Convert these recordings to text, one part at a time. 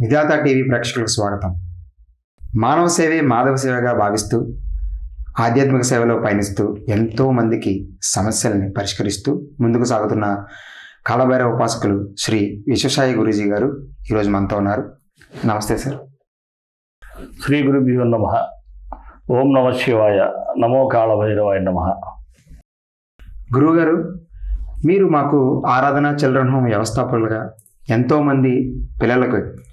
విధాత TV ప్రేక్షకులకు స్వాగతం. మానవ సేవే మాధవ సేవగా భావిస్తూ ఆధ్యాత్మిక సేవలో పయనిస్తూ ఎంతో మందికి సమస్యల్ని పరిష్కరిస్తూ ముందుకు సాగుతున్న కాలభైరవ ఉపాసకులు శ్రీ విశ్వసాయి గురూజీ గారు ఈరోజు మనతో ఉన్నారు. నమస్తే సార్. శ్రీ గురుభ్యో నమ. ఓం నమ శివాయ. నమో కాళభైరవాయ నమ. గురువుగారు మీరు మాకు ఆరాధన చిల్డ్రన్ హోమ్ వ్యవస్థాపకులుగా ఎంతోమంది పిల్లలకు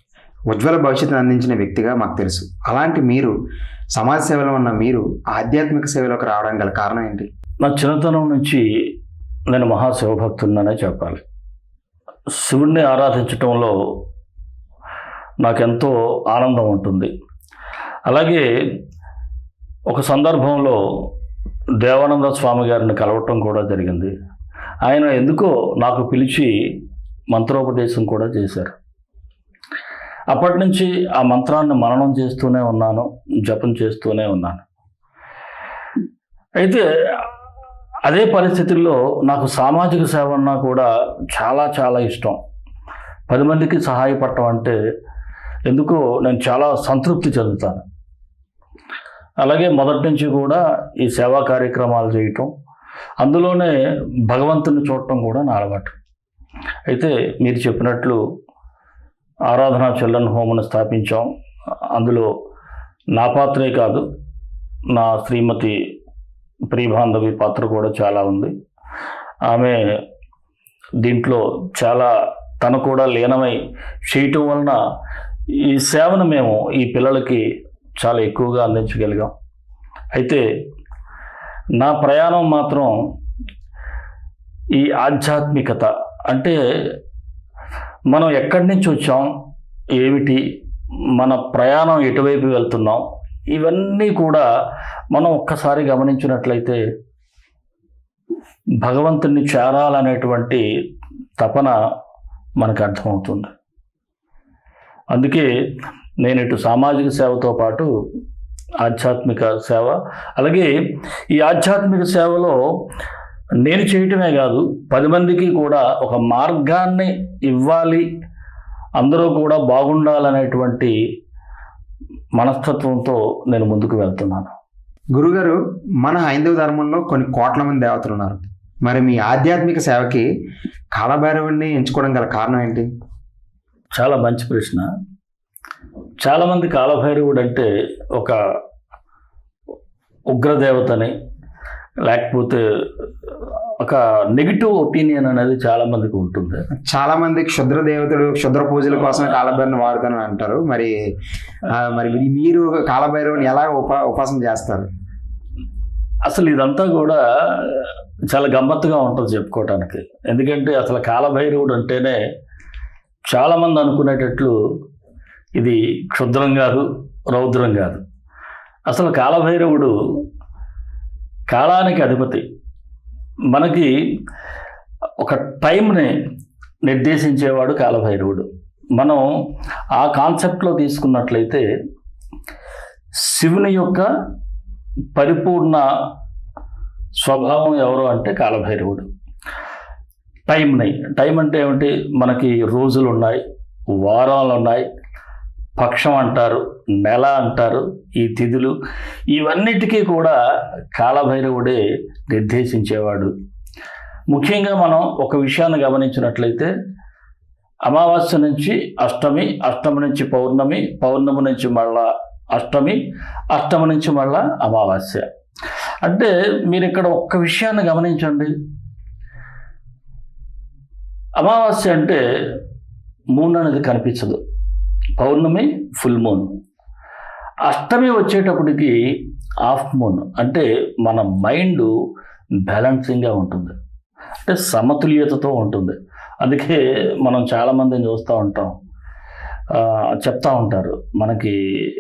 ఉజ్వల భవిష్యత్తును అందించిన వ్యక్తిగా మాకు తెలుసు. అలాంటి మీరు సమాజ సేవలో ఉన్న మీరు ఆధ్యాత్మిక సేవలోకి రావడం గల కారణం ఏంటి? నా చిన్నతనం నుంచి నేను మహాశివభక్తున్నానే చెప్పాలి. శివుణ్ణి ఆరాధించటంలో నాకెంతో ఆనందం ఉంటుంది. అలాగే ఒక సందర్భంలో దేవానంద స్వామి గారిని కలవటం కూడా జరిగింది. ఆయన ఎందుకో నాకు పిలిచి మంత్రోపదేశం కూడా చేశారు. అప్పటి నుంచి ఆ మంత్రాన్ని మననం చేస్తూనే ఉన్నాను జపం చేస్తూనే ఉన్నాను. అయితే అదే పరిస్థితుల్లో నాకు సామాజిక సేవ అన్నా కూడా చాలా చాలా ఇష్టం. పది మందికి సహాయపడటం అంటే ఎందుకో నేను చాలా సంతృప్తి చెందుతాను. అలాగే మొదటి నుంచి కూడా ఈ సేవా కార్యక్రమాలు చేయటం అందులోనే భగవంతుని చూడటం కూడా నా అలవాటు. అయితే మీరు చెప్పినట్లు ఆరాధన చిల్డ్రన్ హోమ్ను స్థాపించాం. అందులో నా పాత్రే కాదు నా శ్రీమతి ప్రియబాంధవి పాత్ర కూడా చాలా ఉంది. ఆమె దీంట్లో చాలా తను కూడా లీనమై చేయటం వలన ఈ సేవను మేము ఈ పిల్లలకి చాలా ఎక్కువగా అందించగలిగాం. అయితే నా ప్రయాణం మాత్రం ఈ ఆధ్యాత్మికత అంటే మనం ఎక్కడి నుంచి వచ్చాం? ఏమిటి? మన ప్రయాణం ఎటువైపు వెళ్తున్నాం? ఇవన్నీ కూడా మనం ఒక్కసారి గమనించినట్లయితే భగవంతుని చేరాలనేటువంటి తపన మనకు అర్థమవుతుంది. అందుకే నేను ఇటు సామాజిక సేవతో పాటు ఆధ్యాత్మిక సేవ అలాగే ఈ ఆధ్యాత్మిక సేవలో నేను చేయటమే కాదు పది మందికి కూడా ఒక మార్గాన్ని ఇవ్వాలి అందరూ కూడా బాగుండాలనేటువంటి మనస్తత్వంతో నేను ముందుకు వెళ్తున్నాను. గురుగారు మన హైందవ ధర్మంలో కొన్ని కోట్ల మంది దేవతలు ఉన్నారు మరి మీ ఆధ్యాత్మిక సేవకి కాలభైరవుడిని ఎంచుకోవడం గల కారణం ఏంటి? చాలా మంచి ప్రశ్న. చాలామంది కాలభైరవుడు అంటే ఒక ఉగ్రదేవతని లేకపోతే ఒక నెగిటివ్ ఒపీనియన్ అనేది చాలా మందికి ఉంటుంది. చాలా మంది క్షుద్ర దేవతలు క్షుద్ర పూజల కోసం కాలభైరవుని వాడుతాను అంటారు. మరి మరి మీరు కాలభైరవుని ఎలా ఉపా ఉపాసన చేస్తారు? అసలు ఇదంతా కూడా చాలా గమ్మత్తుగా ఉంటుంది చెప్పుకోవటానికి. ఎందుకంటే అసలు కాలభైరవుడు అంటేనే చాలామంది అనుకునేటట్లు ఇది క్షుద్రం కాదు రౌద్రం కాదు. అసలు కాలభైరవుడు కాలానికి అధిపతి. మనకి ఒక టైంని నిర్దేశించేవాడు కాలభైరవుడు. మనం ఆ కాన్సెప్ట్లో తీసుకున్నట్లయితే శివుని యొక్క పరిపూర్ణ స్వభావం ఎవరు అంటే కాలభైరవుడు. టైంని టైం అంటే ఏమిటి? మనకి రోజులు ఉన్నాయి వారాలు ఉన్నాయి పక్షం అంటారు నెల అంటారు ఈ తిథులు ఇవన్నిటికీ కూడా కాలభైరవుడే నిర్దేశించేవాడు. ముఖ్యంగా మనం ఒక విషయాన్ని గమనించినట్లయితే అమావాస్య నుంచి అష్టమి అష్టమి నుంచి పౌర్ణమి పౌర్ణమి నుంచి మళ్ళా అష్టమి అష్టమి నుంచి మళ్ళా అమావాస్య. అంటే మీరు ఇక్కడ ఒక్క విషయాన్ని గమనించండి. అమావాస్య అంటే మూన్ అనేది కనిపించదు. పౌర్ణమి ఫుల్ మూన్. అష్టమి వచ్చేటప్పటికి హాఫ్ మూన్. అంటే మన మైండ్ బ్యాలెన్సింగ్గా ఉంటుంది. అంటే సమతుల్యతతో ఉంటుంది. అందుకే మనం చాలామందిని చూస్తూ ఉంటాం. చెప్తా ఉంటారు మనకి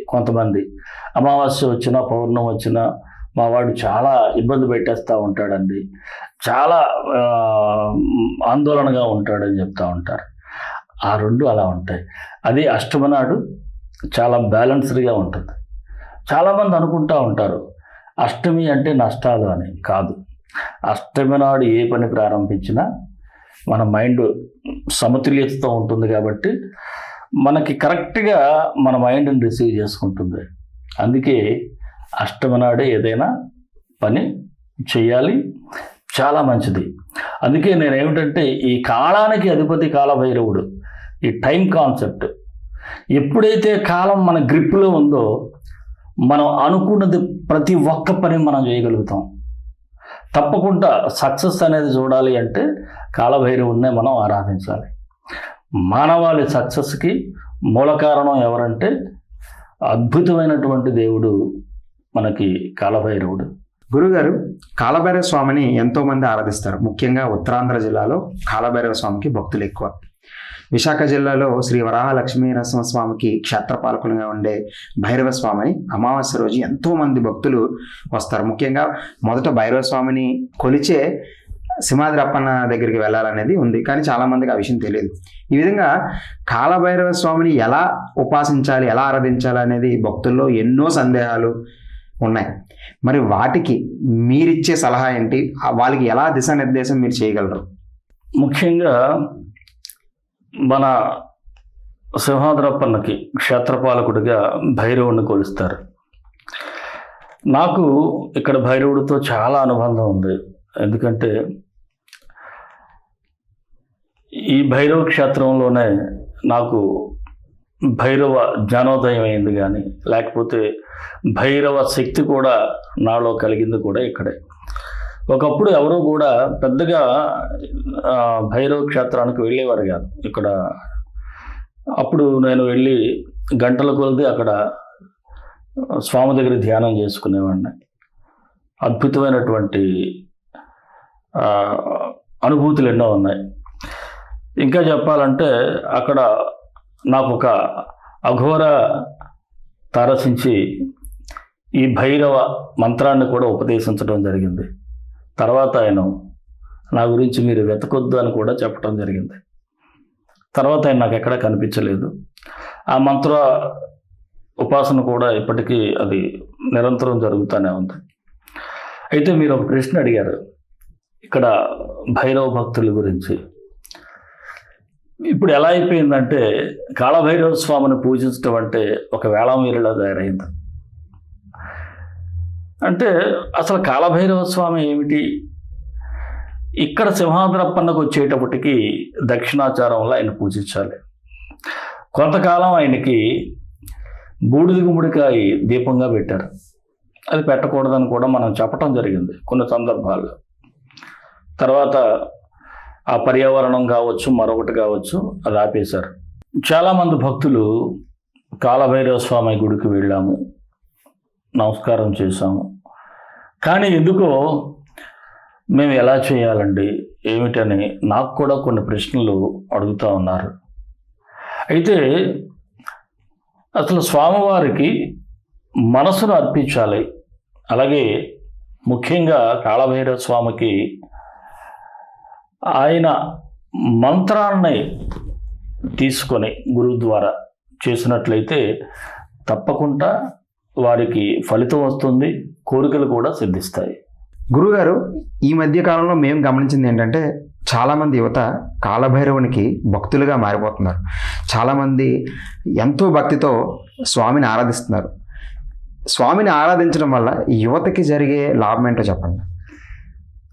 కొంతమంది. అమావాస్య వచ్చినా పౌర్ణం వచ్చినా మా వాడు చాలా ఇబ్బంది పెట్టేస్తూ ఉంటాడండి. చాలా ఆందోళనగా ఉంటాడని చెప్తూ ఉంటారు. ఆ రెండు అలా ఉంటాయి. అది అష్టమనాడు చాలా బ్యాలెన్స్డ్గా ఉంటుంది. చాలామంది అనుకుంటా ఉంటారు అష్టమి అంటే నష్టాలు అని కాదు. అష్టమి నాడు ఏ పని ప్రారంభించినా మన మైండ్ సమతుల్యతతో ఉంటుంది కాబట్టి మనకి కరెక్ట్గా మన మైండ్ని రిసీవ్ చేసుకుంటుంది. అందుకే అష్టమి నాడే ఏదైనా పని చేయాలి చాలా మంచిది. అందుకే నేను ఏమిటంటే ఈ కాలానికి అధిపతి కాలభైరవుడు. ఈ టైం కాన్సెప్ట్. ఎప్పుడైతే కాలం మన గ్రిప్లో ఉందో మనం అనుకున్నది ప్రతి ఒక్క పని మనం చేయగలుగుతాం. తప్పకుండా సక్సెస్ అనేది చూడాలి అంటే కాలభైరవుడినే మనం ఆరాధించాలి. మానవాళి సక్సెస్కి మూల కారణం ఎవరంటే అద్భుతమైనటువంటి దేవుడు మనకి కాలభైరవుడు. గురుగారు కాలభైరవ స్వామిని ఎంతోమంది ఆరాధిస్తారు. ముఖ్యంగా ఉత్తరాంధ్ర జిల్లాలో కాలభైరవ స్వామికి భక్తులు ఎక్కువ. విశాఖ జిల్లాలో శ్రీ వరాహలక్ష్మీ నరసింహస్వామికి క్షేత్రపాలకులుగా ఉండే భైరవ స్వామిని అమావాస్య రోజు ఎంతోమంది భక్తులు వస్తారు. ముఖ్యంగా మొదట భైరవ స్వామిని కొలిచే సింహాద్రి అప్పన్న దగ్గరికి వెళ్ళాలనేది ఉంది. కానీ చాలామందికి ఆ విషయం తెలియదు. ఈ విధంగా కాలభైరవ స్వామిని ఎలా ఉపాసించాలి ఎలా ఆరాధించాలి అనేది భక్తుల్లో ఎన్నో సందేహాలు ఉన్నాయి. మరి వాటికి మీరిచ్చే సలహా ఏంటి? వాళ్ళకి ఎలా దిశానిర్దేశం మీరు చేయగలరు? ముఖ్యంగా మన సింహాద్రప్పన్నకి క్షేత్రపాలకుడిగా భైరవుడిని కొలుస్తారు. నాకు ఇక్కడ భైరవుడితో చాలా అనుబంధం ఉంది. ఎందుకంటే ఈ భైరవ క్షేత్రంలోనే నాకు భైరవ జ్ఞానోదయం అయింది కానీ లేకపోతే భైరవ శక్తి కూడా నాలో కలిగింది కూడా ఇక్కడే. ఒకప్పుడు ఎవరు కూడా పెద్దగా భైరవ క్షేత్రానికి వెళ్ళేవారు కాదు. ఇక్కడ అప్పుడు నేను వెళ్ళి గంటల కొలిది అక్కడ స్వామి దగ్గర ధ్యానం చేసుకునేవాడిని. అద్భుతమైనటువంటి అనుభూతులు ఎన్నో ఉన్నాయి. ఇంకా చెప్పాలంటే అక్కడ నాకు ఒక అఘోర తారసించి ఈ భైరవ మంత్రాన్ని కూడా ఉపదేశించడం జరిగింది. తర్వాత ఆయన నా గురించి మీరు వెతకొద్దు అని కూడా చెప్పడం జరిగింది. తర్వాత ఆయన నాకు ఎక్కడా కనిపించలేదు. ఆ మంత్ర ఉపాసన కూడా ఇప్పటికీ అది నిరంతరం జరుగుతూనే ఉంది. అయితే మీరు ఒక ప్రశ్న అడిగారు. ఇక్కడ భైరవ భక్తుల గురించి. ఇప్పుడు ఎలా అయిపోయిందంటే కాళభైరవ స్వామిని పూజించడం అంటే ఒక వేళం వేళామీరులా తయారైంది. అంటే అసలు కాలభైరవ స్వామి ఏమిటి? ఇక్కడ సింహాద్రప్పన్నకు వచ్చేటప్పటికి దక్షిణాచారంలో ఆయన పూజించాలి. కొంతకాలం ఆయనకి బూడిది గుమ్మడికాయ దీపంగా పెట్టారు. అది పెట్టకూడదని కూడా మనం చెప్పటం జరిగింది కొన్ని సందర్భాల్లో. తర్వాత ఆ పర్యావరణం కావచ్చు మరొకటి కావచ్చు అది ఆపేశారు. చాలామంది భక్తులు కాలభైరవ స్వామి గుడికి వెళ్ళాము నమస్కారం చేశాము. కానీ ఎందుకో మేము ఎలా చేయాలండి? ఏమిటని నాకు కూడా కొన్ని ప్రశ్నలు అడుగుతూ ఉన్నారు. అయితే అసలు స్వామివారికి మనసును అర్పించాలి. అలాగే ముఖ్యంగా కాళభైరవ స్వామికి ఆయన మంత్రాన్ని తీసుకొని గురువు ద్వారా చేసినట్లయితే తప్పకుండా వారికి ఫలితం వస్తుంది. కోరికలు కూడా సిద్ధిస్తాయి. గురుగారు ఈ మధ్య కాలంలో మేము గమనించింది ఏంటంటే చాలామంది యువత కాలభైరవునికి భక్తులుగా మారిపోతున్నారు. చాలామంది ఎంతో భక్తితో స్వామిని ఆరాధిస్తున్నారు. స్వామిని ఆరాధించడం వల్ల యువతకి జరిగే లాభం ఏంటో చెప్పండి.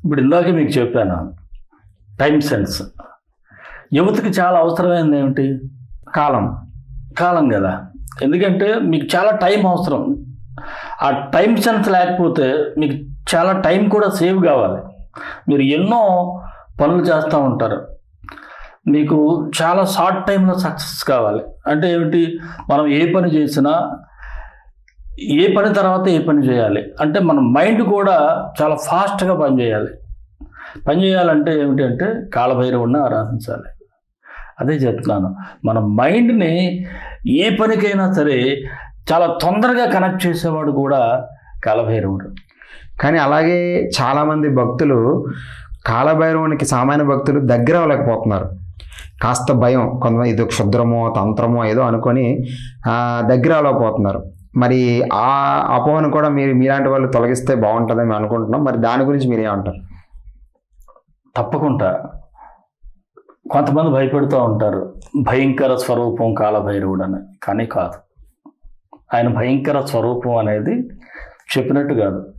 ఇప్పుడు ఇందాక మీకు చెప్పాను టైం సెన్స్. యువతకి చాలా అవసరమైనది ఏమిటి? కాలం. కాలం కదా. ఎందుకంటే మీకు చాలా టైం అవసరం. ఆ టైం సెన్స్ లేకపోతే మీకు చాలా టైం కూడా సేవ్ కావాలి. మీరు ఎన్నో పనులు చేస్తూ ఉంటారు. మీకు చాలా షార్ట్ టైంలో సక్సెస్ కావాలి. అంటే ఏమిటి? మనం ఏ పని చేసినా ఏ పని తర్వాత ఏ పని చేయాలి. అంటే మన మైండ్ కూడా చాలా ఫాస్ట్గా పనిచేయాలి పని చేయాలంటే అంటే కాలభైరవుడిని ఆరాధించాలి. అదే చెప్తున్నాను. మన మైండ్ని ఏ పనికైనా సరే చాలా తొందరగా కనెక్ట్ చేసేవాడు కూడా కాలభైరవుడు. కానీ అలాగే చాలామంది భక్తులు కాలభైరవునికి సామాన్య భక్తులు దగ్గర అవ్వలేకపోతున్నారు. కాస్త భయం కొంతమంది ఇది క్షుద్రమో తంత్రమో ఏదో అనుకొని దగ్గర అవ్వలేకపోతున్నారు. మరి ఆ అపోహను కూడా మీరు మీలాంటి వాళ్ళు తొలగిస్తే బాగుంటుందని మేము అనుకుంటున్నాం. మరి దాని గురించి మీరేమంటారు తప్పకుండా. కొంతమంది భయపెడుతూ ఉంటారు. భయంకర స్వరూపం కాలభైరవుడు అని. కానీ కాదు. ఆయన భయంకర స్వరూపం అనేది చెప్పినట్టు కాదు.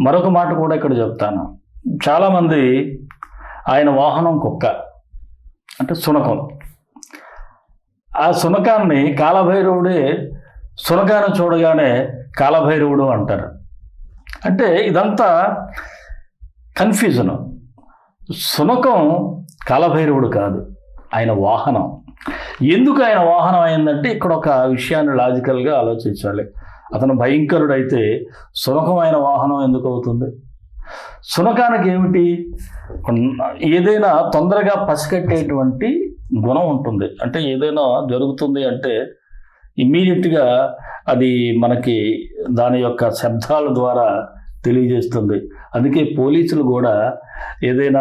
మరొక మాట కూడా ఇక్కడ చెప్తాను. చాలామంది ఆయన వాహనం కుక్క అంటే సునకం. ఆ సునకాన్ని కాలభైరవుడే సునకాన్ని చూడగానే కాలభైరవుడు అంటారు. అంటే ఇదంతా కన్ఫ్యూజన్. సునకం కాలభైరవుడు కాదు ఆయన వాహనం. ఎందుకు ఆయన వాహనం అయిందంటే ఇక్కడ ఒక విషయాన్ని లాజికల్గా ఆలోచించాలి. అతను భయంకరుడైతే సునకమైన వాహనం ఎందుకు అవుతుంది? సునకానికి ఏమిటి? ఏదైనా తొందరగా పసిగట్టేటువంటి గుణం ఉంటుంది. అంటే ఏదైనా జరుగుతుంది అంటే ఇమ్మీడియట్గా అది మనకి దాని యొక్క శబ్దాల ద్వారా తెలియజేస్తుంది. అందుకే పోలీసులు కూడా ఏదైనా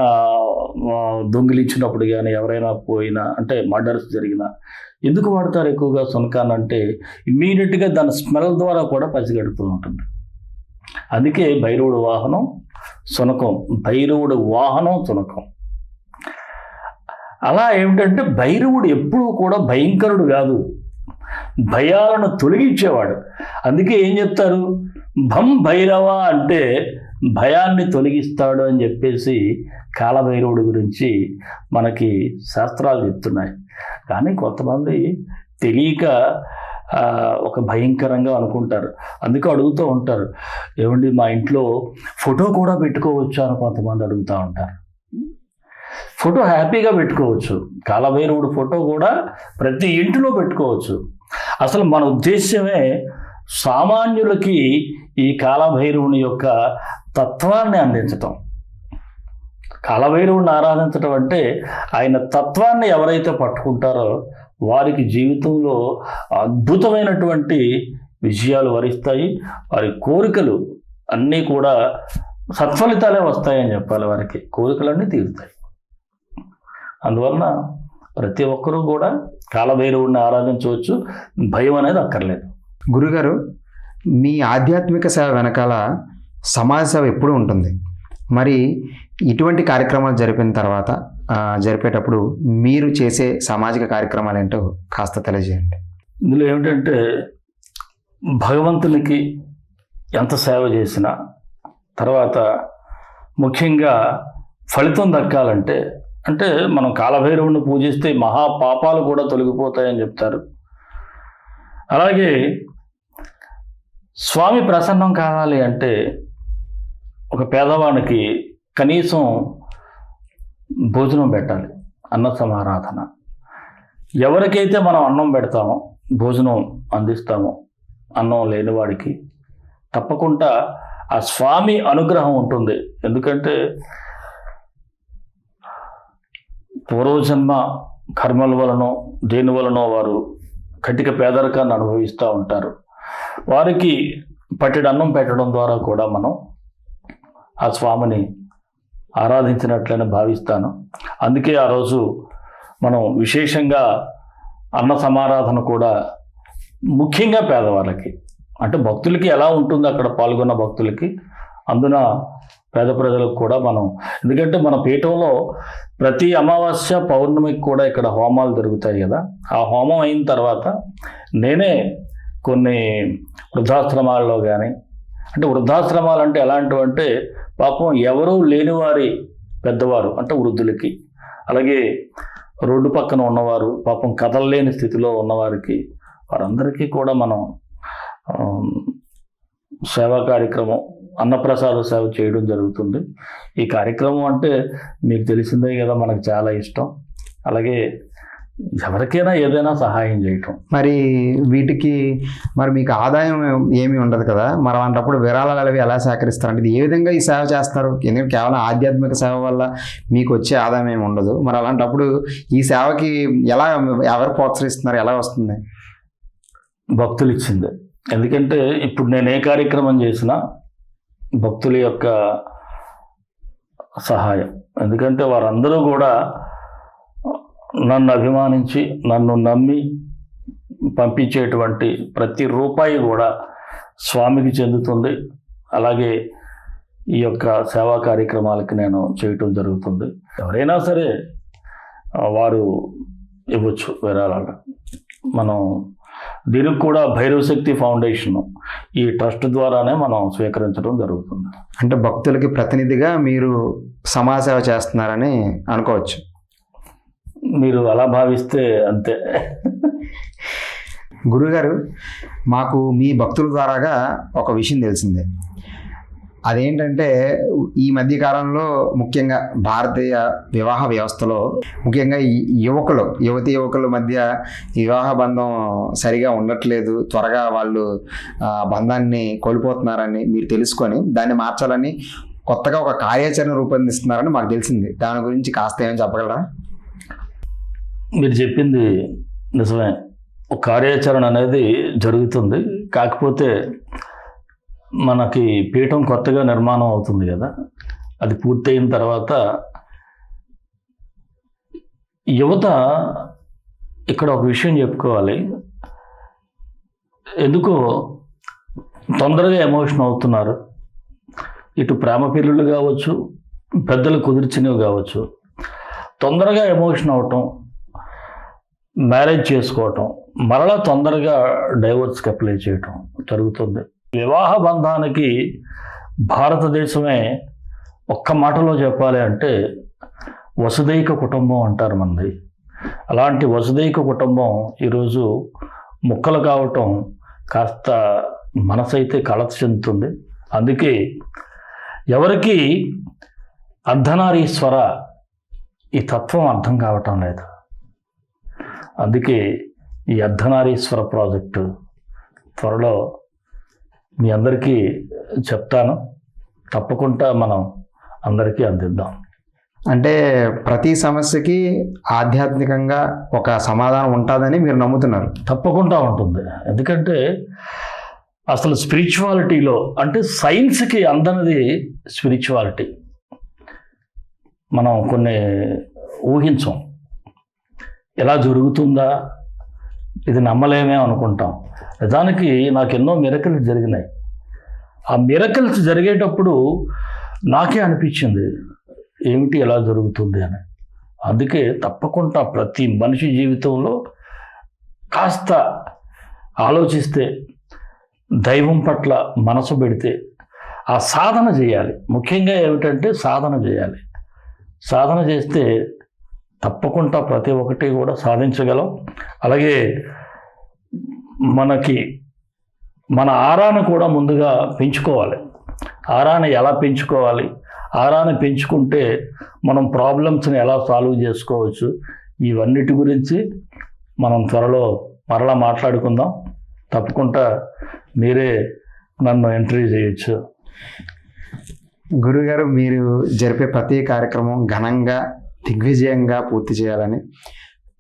దొంగిలించినప్పుడు కానీ ఎవరైనా పోయినా అంటే మర్డర్స్ జరిగినా ఎందుకు వాడతారు ఎక్కువగా సునకాన్ అంటే ఇమ్మీడియట్గా దాని స్మెల్ ద్వారా కూడా పసిగడుతూ ఉంటుంది. అందుకే భైరవుడు వాహనం సునకం భైరవుడు వాహనం సునకం. అలా ఏమిటంటే భైరవుడు ఎప్పుడూ కూడా భయంకరుడు కాదు. భయాలను తొలగించేవాడు. అందుకే ఏం చెప్తారు? భం భైరవ అంటే భయాన్ని తొలగిస్తాడు అని చెప్పేసి కాలభైరవుడి గురించి మనకి శాస్త్రాలు చెప్తున్నాయి. కానీ కొంతమంది తెలియక ఒక భయంకరంగా అనుకుంటారు. అందుకే అడుగుతూ ఉంటారు. ఏమండి మా ఇంట్లో ఫోటో కూడా పెట్టుకోవచ్చు అని కొంతమంది అడుగుతూ ఉంటారు. ఫోటో హ్యాపీగా పెట్టుకోవచ్చు. కాలభైరవుడు ఫోటో కూడా ప్రతి ఇంటిలో పెట్టుకోవచ్చు. అసలు మన ఉద్దేశ్యమే సామాన్యులకి ఈ కాలభైరవుని యొక్క తత్వాన్ని అందించటం. కాలభైరవుని ఆరాధించటం అంటే ఆయన తత్వాన్ని ఎవరైతే పట్టుకుంటారో వారికి జీవితంలో అద్భుతమైనటువంటి విజయాలు వరిస్తాయి. వారి కోరికలు అన్నీ కూడా సత్ఫలితాలే వస్తాయని చెప్పాలి వారికి. కోరికలన్నీ తీరుతాయి. అందువలన ప్రతి ఒక్కరూ కూడా కాలభైరవుడిని ఆరాధించవచ్చు. భయం అనేది అక్కర్లేదు. గురుగారు మీ ఆధ్యాత్మిక సేవ వెనకాల సమాజ సేవ ఎప్పుడూ ఉంటుంది. మరి ఇటువంటి కార్యక్రమాలు జరిపిన తర్వాత జరిపేటప్పుడు మీరు చేసే సామాజిక కార్యక్రమాలు ఏంటో కాస్త తెలియజేయండి. ఇందులో ఏమిటంటే భగవంతునికి ఎంత సేవ చేసినా తర్వాత ముఖ్యంగా ఫలితం దక్కాలంటే అంటే మనం కాలభైరవుని పూజిస్తే మహా పాపాలు కూడా తొలగిపోతాయని చెప్తారు. అలాగే స్వామి ప్రసన్నం కావాలి అంటే ఒక పేదవానికి కనీసం భోజనం పెట్టాలి అన్న సమారాధన ఎవరికైతే మనం అన్నం పెడతామో భోజనం అందిస్తామో అన్నం లేనివాడికి తప్పకుండా ఆ స్వామి అనుగ్రహం ఉంటుంది. ఎందుకంటే పూర్వజన్మ కర్మల వలనో దేని వలనో వారు కటిక పేదరికాన్ని అనుభవిస్తూ ఉంటారు. వారికి పట్టెడు అన్నం పెట్టడం ద్వారా కూడా మనం ఆ స్వామిని ఆరాధించినట్లని భావిస్తాను. అందుకే ఆ రోజు మనం విశేషంగా అన్న సమారాధన కూడా ముఖ్యంగా పేదవాళ్ళకి అంటే భక్తులకి ఎలా ఉంటుంది అక్కడ పాల్గొన్న భక్తులకి అందున పేద ప్రజలకు కూడా మనం ఎందుకంటే మన పీఠంలో ప్రతి అమావాస్య పౌర్ణమికి కూడా ఇక్కడ హోమాలు జరుగుతాయి కదా. ఆ హోమం అయిన తర్వాత నేనే కొన్ని వృద్ధాశ్రమాల్లో కానీ అంటే వృద్ధాశ్రమాలు అంటే ఎలాంటివంటే పాపం ఎవరూ లేనివారి పెద్దవారు అంటే వృద్ధులకి. అలాగే రోడ్డు పక్కన ఉన్నవారు పాపం కదలలేని స్థితిలో ఉన్నవారికి వారందరికీ కూడా మనం సేవా కార్యక్రమం అన్నప్రసాద సేవ చేయడం జరుగుతుంది. ఈ కార్యక్రమం అంటే మీకు తెలిసిందే కదా మనకు చాలా ఇష్టం. అలాగే ఎవరికైనా ఏదైనా సహాయం చేయటం. మరి వీటికి మరి మీకు ఆదాయం ఏమీ ఉండదు కదా? మరి అలాంటప్పుడు విరాళాలు అవి ఎలా సేకరిస్తారు? అంటే ఏ విధంగా ఈ సేవ చేస్తారు? ఎందుకంటే కేవలం ఆధ్యాత్మిక సేవ వల్ల మీకు వచ్చే ఆదాయం ఏమి ఉండదు. మరి అలాంటప్పుడు ఈ సేవకి ఎలా ఎవరు ప్రోత్సహిస్తున్నారు? ఎలా వస్తుంది? భక్తులు ఇచ్చింది. ఎందుకంటే ఇప్పుడు నేను ఏ కార్యక్రమం చేసినా భక్తుల యొక్క సహాయం. ఎందుకంటే వారందరూ కూడా నన్ను అభిమానించి నన్ను నమ్మి పంపించేటువంటి ప్రతి రూపాయి కూడా స్వామికి చెందుతుంది. అలాగే ఈ యొక్క సేవా కార్యక్రమాలకి నేను చేయటం జరుగుతుంది. ఎవరైనా సరే వారు ఇవ్వచ్చు విరాళాలు. మనం దీనికి కూడా భైరవ శక్తి ఫౌండేషన్ ఈ ట్రస్ట్ ద్వారానే మనం స్వీకరించడం జరుగుతుంది. అంటే భక్తులకి ప్రతినిధిగా మీరు సమాజ సేవ చేస్తున్నారని అనుకోవచ్చు. మీరు అలా భావిస్తే అంతే. గురుగారు మాకు మీ భక్తుల ద్వారాగా ఒక విషయం తెలిసిందే. అదేంటంటే ఈ మధ్య కాలంలో ముఖ్యంగా భారతీయ వివాహ వ్యవస్థలో ముఖ్యంగా ఈ యువకులు యువతి యువకుల మధ్య వివాహ బంధం సరిగా ఉండట్లేదు త్వరగా వాళ్ళు బంధాన్ని కోల్పోతున్నారని మీరు తెలుసుకొని దాన్ని మార్చాలని కొత్తగా ఒక కార్యాచరణ రూపొందిస్తున్నారని మాకు తెలిసింది. దాని గురించి కాస్త ఏమైనా చెప్పగలరా? మీరు చెప్పింది నిజమే. ఒక కార్యాచరణ అనేది జరుగుతుంది. కాకపోతే మనకి పీఠం కొత్తగా నిర్మాణం అవుతుంది కదా. అది పూర్తయిన తర్వాత యువత ఇక్కడ ఒక విషయం చెప్పుకోవాలి. ఎందుకో తొందరగా ఎమోషన్ అవుతున్నారు. ఇటు ప్రేమ పిల్లులు కావచ్చు పెద్దలు కుదిర్చినవి కావచ్చు. తొందరగా ఎమోషన్ అవటం మ్యారేజ్ చేసుకోవటం మరలా తొందరగా డైవోర్స్కి అప్లై చేయటం జరుగుతుంది. వివాహ బంధానికి భారతదేశమే ఒక్క మాటలో చెప్పాలి అంటే వసుదైక కుటుంబం అంటారు మనది. అలాంటి వసుదైక కుటుంబం ఈరోజు ముక్కలు కావటం కాస్త మనసైతే కలత చెందుతుంది. అందుకే ఎవరికి అర్ధనారీశ్వర ఈ తత్వం అర్థం కావటం లేదు. అందుకే ఈ అర్ధనారీశ్వర ప్రాజెక్టు త్వరలో మీ అందరికీ చెప్తాను. తప్పకుండా మనం అందరికీ అందిద్దాం. అంటే ప్రతి సమస్యకి ఆధ్యాత్మికంగా ఒక సమాధానం ఉంటుందని మీరు నమ్ముతున్నారు. తప్పకుండా ఉంటుంది. ఎందుకంటే అసలు స్పిరిచువాలిటీలో అంటే సైన్స్కి అందనిది స్పిరిచువాలిటీ. మనం కొన్ని ఊహించం. ఎలా జరుగుతుందా? ఇది నమ్మలేమే అనుకుంటాం. నిజానికి నాకు ఎన్నో మిరకల్స్ జరిగినాయి. ఆ మిరకల్స్ జరిగేటప్పుడు నాకే అనిపించింది ఏమిటి ఎలా జరుగుతుంది? అని. అందుకే తప్పకుండా ప్రతి మనిషి జీవితంలో కాస్త ఆలోచిస్తే దైవం పట్ల మనసు పెడితే ఆ సాధన చేయాలి. ముఖ్యంగా ఏమిటంటే సాధన చేయాలి. సాధన చేస్తే తప్పకుండా ప్రతి ఒక్కటి కూడా సాధించగలం. అలాగే మనకి మన ఆరాను కూడా ముందుగా పెంచుకోవాలి. ఆరాని ఎలా పెంచుకోవాలి? ఆరాని పెంచుకుంటే మనం ప్రాబ్లమ్స్ని ఎలా సాల్వ్ చేసుకోవచ్చు? ఇవన్నిటి గురించి మనం త్వరలో మరలా మాట్లాడుకుందాం. తప్పకుండా మీరే నన్ను ఎంట్రీ చేయొచ్చు. గురుగారు మీరు జరిపే ప్రతి కార్యక్రమం ఘనంగా దిగ్విజయంగా పూర్తి చేయాలని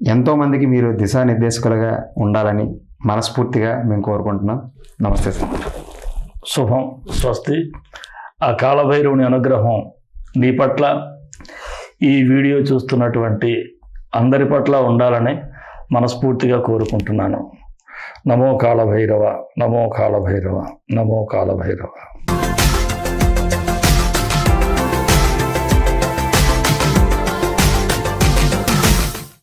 ఎంతోమందికి మీరు దిశానిర్దేశకులుగా ఉండాలని మనస్ఫూర్తిగా మేము కోరుకుంటున్నాం. నమస్తే సార్. శుభం స్వస్తి. ఆ కాలభైరవుని అనుగ్రహం నీ పట్ల ఈ వీడియో చూస్తున్నటువంటి అందరి పట్ల ఉండాలని మనస్ఫూర్తిగా కోరుకుంటున్నాను. నమో కాలభైరవ నమో కాలభైరవ నమో కాలభైరవ.